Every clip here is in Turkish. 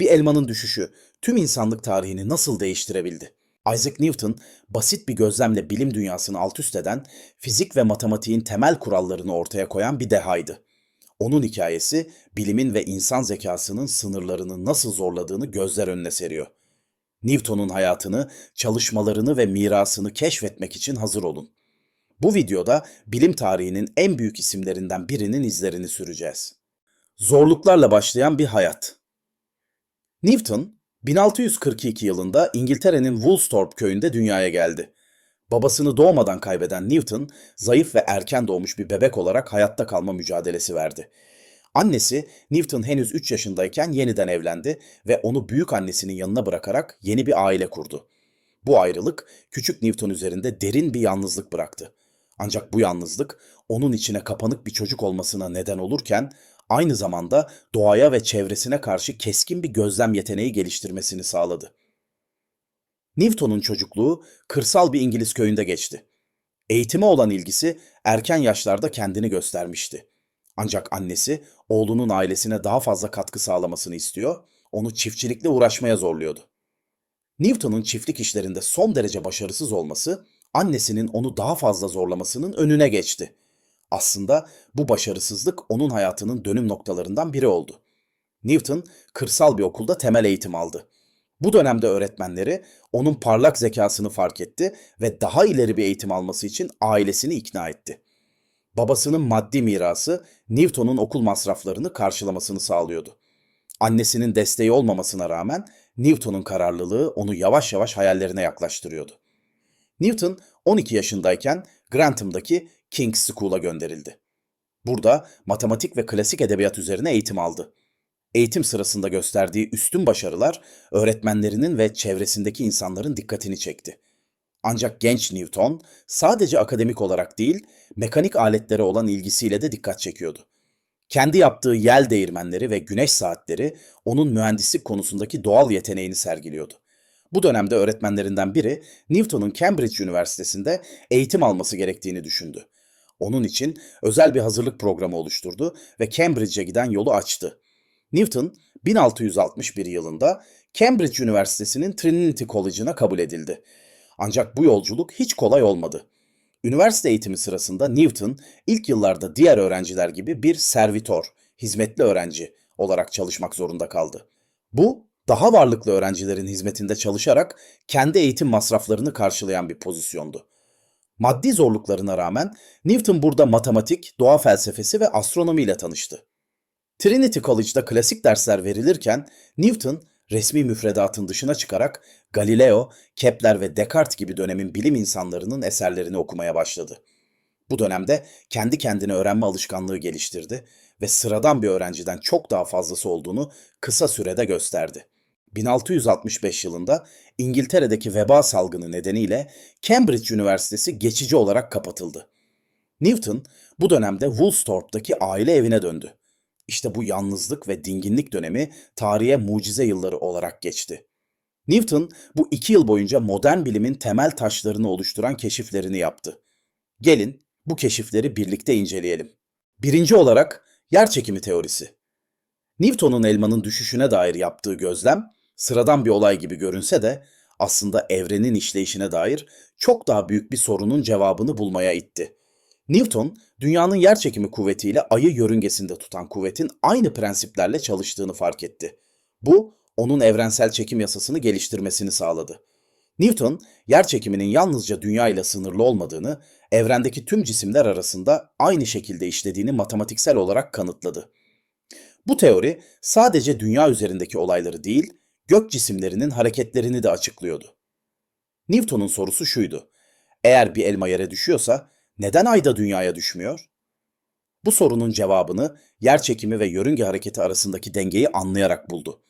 Bir elmanın düşüşü tüm insanlık tarihini nasıl değiştirebildi? Isaac Newton basit bir gözlemle bilim dünyasını alt üst eden, fizik ve matematiğin temel kurallarını ortaya koyan bir dehaydı. Onun hikayesi bilimin ve insan zekasının sınırlarını nasıl zorladığını gözler önüne seriyor. Newton'un hayatını, çalışmalarını ve mirasını keşfetmek için hazır olun. Bu videoda bilim tarihinin en büyük isimlerinden birinin izlerini süreceğiz. Zorluklarla başlayan bir hayat. Newton, 1642 yılında İngiltere'nin Woolsthorpe köyünde dünyaya geldi. Babasını doğmadan kaybeden Newton, zayıf ve erken doğmuş bir bebek olarak hayatta kalma mücadelesi verdi. Annesi Newton henüz 3 yaşındayken yeniden evlendi ve onu büyük annesinin yanına bırakarak yeni bir aile kurdu. Bu ayrılık küçük Newton üzerinde derin bir yalnızlık bıraktı. Ancak bu yalnızlık onun içine kapanık bir çocuk olmasına neden olurken aynı zamanda doğaya ve çevresine karşı keskin bir gözlem yeteneği geliştirmesini sağladı. Newton'un çocukluğu kırsal bir İngiliz köyünde geçti. Eğitime olan ilgisi erken yaşlarda kendini göstermişti. Ancak annesi oğlunun ailesine daha fazla katkı sağlamasını istiyor, onu çiftçilikle uğraşmaya zorluyordu. Newton'un çiftlik işlerinde son derece başarısız olması, annesinin onu daha fazla zorlamasının önüne geçti. Aslında bu başarısızlık onun hayatının dönüm noktalarından biri oldu. Newton kırsal bir okulda temel eğitim aldı. Bu dönemde öğretmenleri onun parlak zekasını fark etti ve daha ileri bir eğitim alması için ailesini ikna etti. Babasının maddi mirası Newton'un okul masraflarını karşılamasını sağlıyordu. Annesinin desteği olmamasına rağmen Newton'un kararlılığı onu yavaş yavaş hayallerine yaklaştırıyordu. Newton 12 yaşındayken Grantham'daki King's School'a gönderildi. Burada matematik ve klasik edebiyat üzerine eğitim aldı. Eğitim sırasında gösterdiği üstün başarılar öğretmenlerinin ve çevresindeki insanların dikkatini çekti. Ancak genç Newton sadece akademik olarak değil, mekanik aletlere olan ilgisiyle de dikkat çekiyordu. Kendi yaptığı yel değirmenleri ve güneş saatleri onun mühendislik konusundaki doğal yeteneğini sergiliyordu. Bu dönemde öğretmenlerinden biri Newton'un Cambridge Üniversitesi'nde eğitim alması gerektiğini düşündü. Onun için özel bir hazırlık programı oluşturdu ve Cambridge'e giden yolu açtı. Newton 1661 yılında Cambridge Üniversitesi'nin Trinity College'ına kabul edildi. Ancak bu yolculuk hiç kolay olmadı. Üniversite eğitimi sırasında Newton ilk yıllarda diğer öğrenciler gibi bir servitor, hizmetli öğrenci olarak çalışmak zorunda kaldı. Bu daha varlıklı öğrencilerin hizmetinde çalışarak kendi eğitim masraflarını karşılayan bir pozisyondu. Maddi zorluklarına rağmen Newton burada matematik, doğa felsefesi ve astronomi ile tanıştı. Trinity College'da klasik dersler verilirken Newton resmi müfredatın dışına çıkarak Galileo, Kepler ve Descartes gibi dönemin bilim insanlarının eserlerini okumaya başladı. Bu dönemde kendi kendine öğrenme alışkanlığı geliştirdi ve sıradan bir öğrenciden çok daha fazlası olduğunu kısa sürede gösterdi. 1665 yılında İngiltere'deki veba salgını nedeniyle Cambridge Üniversitesi geçici olarak kapatıldı. Newton bu dönemde Woolsthorpe'daki aile evine döndü. İşte bu yalnızlık ve dinginlik dönemi tarihe mucize yılları olarak geçti. Newton bu iki yıl boyunca modern bilimin temel taşlarını oluşturan keşiflerini yaptı. Gelin bu keşifleri birlikte inceleyelim. Birinci olarak yer çekimi teorisi. Newton'un elmanın düşüşüne dair yaptığı gözlem sıradan bir olay gibi görünse de aslında evrenin işleyişine dair çok daha büyük bir sorunun cevabını bulmaya itti. Newton, dünyanın yerçekimi kuvvetiyle ayı yörüngesinde tutan kuvvetin aynı prensiplerle çalıştığını fark etti. Bu, onun evrensel çekim yasasını geliştirmesini sağladı. Newton, yerçekiminin yalnızca dünya ile sınırlı olmadığını, evrendeki tüm cisimler arasında aynı şekilde işlediğini matematiksel olarak kanıtladı. Bu teori sadece dünya üzerindeki olayları değil, gök cisimlerinin hareketlerini de açıklıyordu. Newton'un sorusu şuydu. Eğer bir elma yere düşüyorsa neden ayda dünyaya düşmüyor? Bu sorunun cevabını yer çekimi ve yörünge hareketi arasındaki dengeyi anlayarak buldu.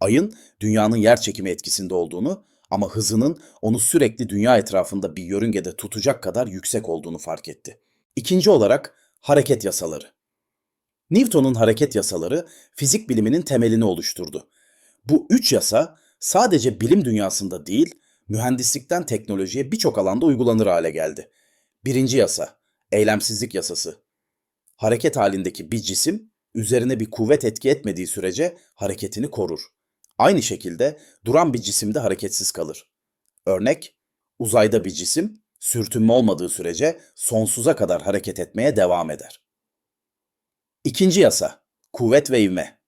Ayın dünyanın yer çekimi etkisinde olduğunu ama hızının onu sürekli dünya etrafında bir yörüngede tutacak kadar yüksek olduğunu fark etti. İkinci olarak hareket yasaları. Newton'un hareket yasaları fizik biliminin temelini oluşturdu. Bu üç yasa sadece bilim dünyasında değil, mühendislikten teknolojiye birçok alanda uygulanır hale geldi. Birinci yasa, eylemsizlik yasası. Hareket halindeki bir cisim, üzerine bir kuvvet etki etmediği sürece hareketini korur. Aynı şekilde duran bir cisim de hareketsiz kalır. Örnek, uzayda bir cisim sürtünme olmadığı sürece sonsuza kadar hareket etmeye devam eder. İkinci yasa, kuvvet ve ivme.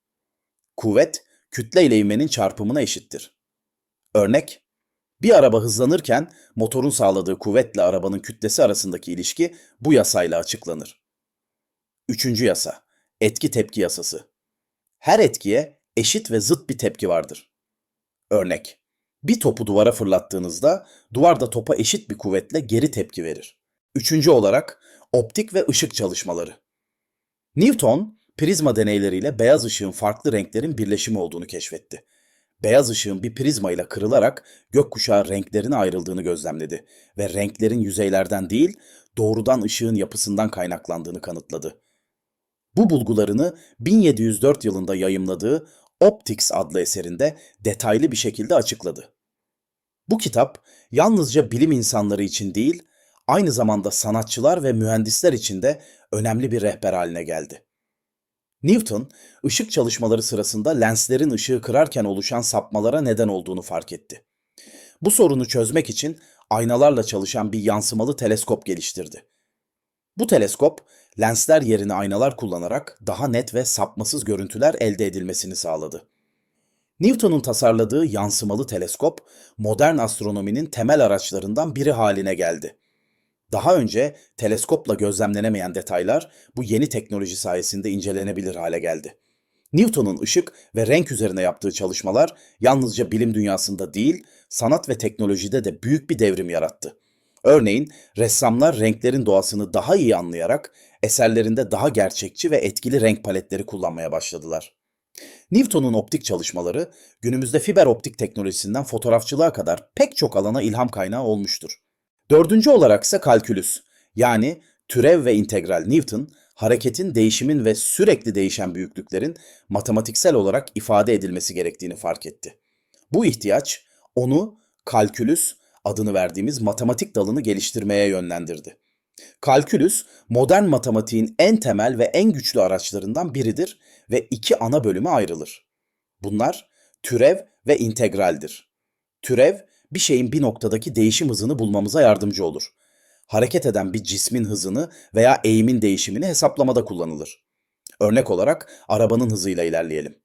Kuvvet, kütle ile ivmenin çarpımına eşittir. Örnek, bir araba hızlanırken motorun sağladığı kuvvetle arabanın kütlesi arasındaki ilişki bu yasayla açıklanır. Üçüncü yasa, etki tepki yasası. Her etkiye eşit ve zıt bir tepki vardır. Örnek, bir topu duvara fırlattığınızda duvar da topa eşit bir kuvvetle geri tepki verir. Üçüncü olarak optik ve ışık çalışmaları. Newton, prizma deneyleriyle beyaz ışığın farklı renklerin birleşimi olduğunu keşfetti. Beyaz ışığın bir prizma ile kırılarak gökkuşağı renklerine ayrıldığını gözlemledi ve renklerin yüzeylerden değil, doğrudan ışığın yapısından kaynaklandığını kanıtladı. Bu bulgularını 1704 yılında yayımladığı Optics adlı eserinde detaylı bir şekilde açıkladı. Bu kitap yalnızca bilim insanları için değil, aynı zamanda sanatçılar ve mühendisler için de önemli bir rehber haline geldi. Newton, ışık çalışmaları sırasında lenslerin ışığı kırarken oluşan sapmalara neden olduğunu fark etti. Bu sorunu çözmek için aynalarla çalışan bir yansımalı teleskop geliştirdi. Bu teleskop, lensler yerine aynalar kullanarak daha net ve sapmasız görüntüler elde edilmesini sağladı. Newton'un tasarladığı yansımalı teleskop, modern astronominin temel araçlarından biri haline geldi. Daha önce teleskopla gözlemlenemeyen detaylar bu yeni teknoloji sayesinde incelenebilir hale geldi. Newton'un ışık ve renk üzerine yaptığı çalışmalar yalnızca bilim dünyasında değil, sanat ve teknolojide de büyük bir devrim yarattı. Örneğin ressamlar renklerin doğasını daha iyi anlayarak eserlerinde daha gerçekçi ve etkili renk paletleri kullanmaya başladılar. Newton'un optik çalışmaları günümüzde fiber optik teknolojisinden fotoğrafçılığa kadar pek çok alana ilham kaynağı olmuştur. Dördüncü olarak ise kalkülüs yani türev ve integral Newton hareketin, değişimin ve sürekli değişen büyüklüklerin matematiksel olarak ifade edilmesi gerektiğini fark etti. Bu ihtiyaç onu kalkülüs adını verdiğimiz matematik dalını geliştirmeye yönlendirdi. Kalkülüs, modern matematiğin en temel ve en güçlü araçlarından biridir ve iki ana bölüme ayrılır. Bunlar türev ve integraldir. Türev, bir şeyin bir noktadaki değişim hızını bulmamıza yardımcı olur. Hareket eden bir cismin hızını veya eğimin değişimini hesaplamada kullanılır. Örnek olarak arabanın hızıyla ilerleyelim.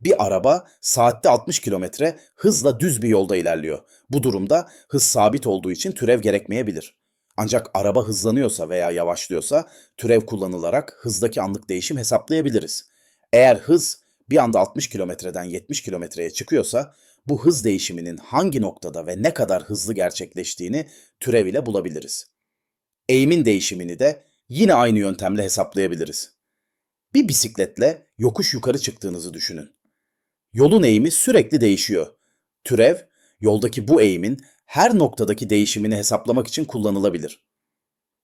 Bir araba saatte 60 kilometre hızla düz bir yolda ilerliyor. Bu durumda hız sabit olduğu için türev gerekmeyebilir. Ancak araba hızlanıyorsa veya yavaşlıyorsa türev kullanılarak hızdaki anlık değişim hesaplayabiliriz. Eğer hız bir anda 60 kilometreden 70 kilometreye çıkıyorsa bu hız değişiminin hangi noktada ve ne kadar hızlı gerçekleştiğini türev ile bulabiliriz. Eğimin değişimini de yine aynı yöntemle hesaplayabiliriz. Bir bisikletle yokuş yukarı çıktığınızı düşünün. Yolun eğimi sürekli değişiyor. Türev, yoldaki bu eğimin her noktadaki değişimini hesaplamak için kullanılabilir.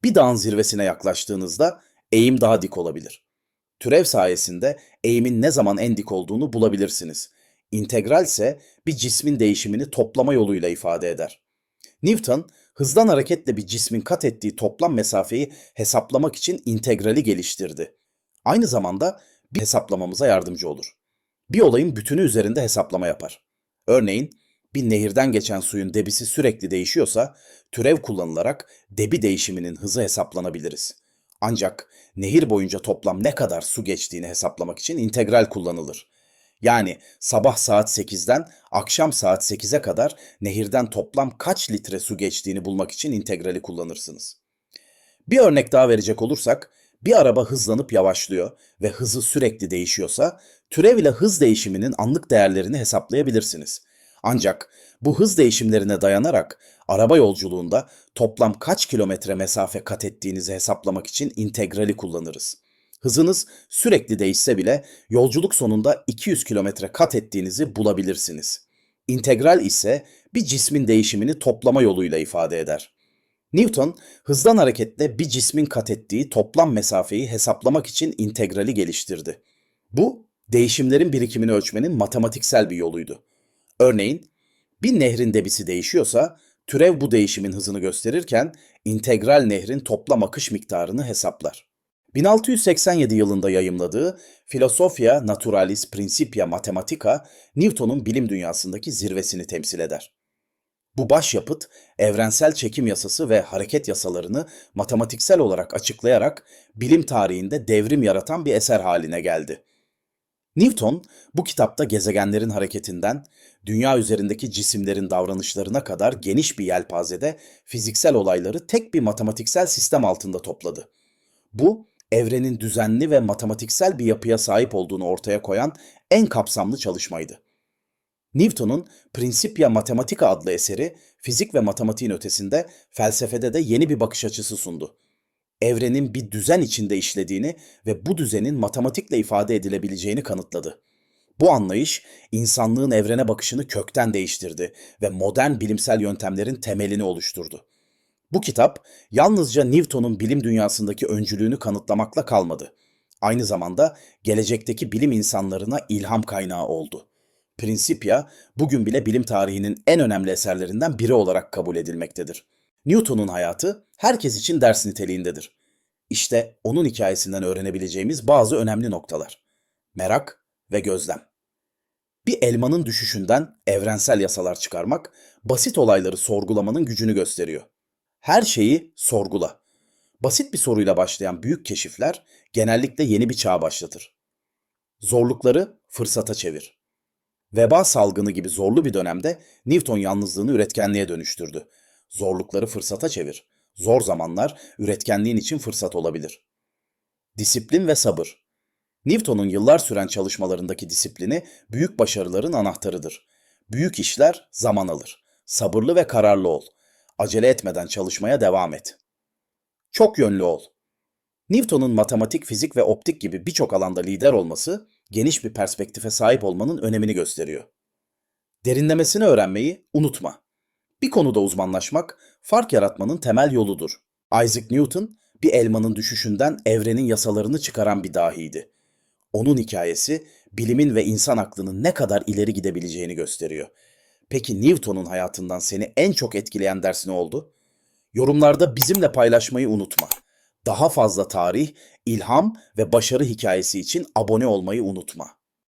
Bir dağın zirvesine yaklaştığınızda eğim daha dik olabilir. Türev sayesinde eğimin ne zaman en dik olduğunu bulabilirsiniz. İntegral ise bir cismin değişimini toplama yoluyla ifade eder. Newton, hızdan hareketle bir cismin kat ettiği toplam mesafeyi hesaplamak için integrali geliştirdi. Aynı zamanda bir hesaplamamıza yardımcı olur. Bir olayın bütünü üzerinde hesaplama yapar. Örneğin bir nehirden geçen suyun debisi sürekli değişiyorsa türev kullanılarak debi değişiminin hızı hesaplanabiliriz. Ancak nehir boyunca toplam ne kadar su geçtiğini hesaplamak için integral kullanılır. Yani sabah saat 8'den akşam saat 8'e kadar nehirden toplam kaç litre su geçtiğini bulmak için integrali kullanırsınız. Bir örnek daha verecek olursak, bir araba hızlanıp yavaşlıyor ve hızı sürekli değişiyorsa, türev ile hız değişiminin anlık değerlerini hesaplayabilirsiniz. Ancak bu hız değişimlerine dayanarak araba yolculuğunda toplam kaç kilometre mesafe kat ettiğinizi hesaplamak için integrali kullanırız. Hızınız sürekli değişse bile yolculuk sonunda 200 kilometre kat ettiğinizi bulabilirsiniz. İntegral ise bir cismin değişimini toplama yoluyla ifade eder. Newton, hızdan hareketle bir cismin kat ettiği toplam mesafeyi hesaplamak için integrali geliştirdi. Bu, değişimlerin birikimini ölçmenin matematiksel bir yoluydu. Örneğin, bir nehrin debisi değişiyorsa, türev bu değişimin hızını gösterirken integral nehrin toplam akış miktarını hesaplar. 1687 yılında yayımladığı Philosophia Naturalis Principia Mathematica, Newton'un bilim dünyasındaki zirvesini temsil eder. Bu başyapıt, evrensel çekim yasası ve hareket yasalarını matematiksel olarak açıklayarak bilim tarihinde devrim yaratan bir eser haline geldi. Newton, bu kitapta gezegenlerin hareketinden, dünya üzerindeki cisimlerin davranışlarına kadar geniş bir yelpazede fiziksel olayları tek bir matematiksel sistem altında topladı. Bu, evrenin düzenli ve matematiksel bir yapıya sahip olduğunu ortaya koyan en kapsamlı çalışmaydı. Newton'un Principia Mathematica adlı eseri fizik ve matematiğin ötesinde felsefede de yeni bir bakış açısı sundu. Evrenin bir düzen içinde işlediğini ve bu düzenin matematikle ifade edilebileceğini kanıtladı. Bu anlayış insanlığın evrene bakışını kökten değiştirdi ve modern bilimsel yöntemlerin temelini oluşturdu. Bu kitap yalnızca Newton'un bilim dünyasındaki öncülüğünü kanıtlamakla kalmadı. Aynı zamanda gelecekteki bilim insanlarına ilham kaynağı oldu. Principia bugün bile bilim tarihinin en önemli eserlerinden biri olarak kabul edilmektedir. Newton'un hayatı herkes için ders niteliğindedir. İşte onun hikayesinden öğrenebileceğimiz bazı önemli noktalar. Merak ve gözlem. Bir elmanın düşüşünden evrensel yasalar çıkarmak, basit olayları sorgulamanın gücünü gösteriyor. Her şeyi sorgula. Basit bir soruyla başlayan büyük keşifler genellikle yeni bir çağ başlatır. Zorlukları fırsata çevir. Veba salgını gibi zorlu bir dönemde Newton yalnızlığını üretkenliğe dönüştürdü. Zorlukları fırsata çevir. Zor zamanlar üretkenliğin için fırsat olabilir. Disiplin ve sabır. Newton'un yıllar süren çalışmalarındaki disiplini büyük başarıların anahtarıdır. Büyük işler zaman alır. Sabırlı ve kararlı ol. Acele etmeden çalışmaya devam et. Çok yönlü ol. Newton'un matematik, fizik ve optik gibi birçok alanda lider olması, geniş bir perspektife sahip olmanın önemini gösteriyor. Derinlemesine öğrenmeyi unutma. Bir konuda uzmanlaşmak, fark yaratmanın temel yoludur. Isaac Newton, bir elmanın düşüşünden evrenin yasalarını çıkaran bir dahiydi. Onun hikayesi, bilimin ve insan aklının ne kadar ileri gidebileceğini gösteriyor. Peki Newton'un hayatından seni en çok etkileyen ders ne oldu? Yorumlarda bizimle paylaşmayı unutma. Daha fazla tarih, ilham ve başarı hikayesi için abone olmayı unutma.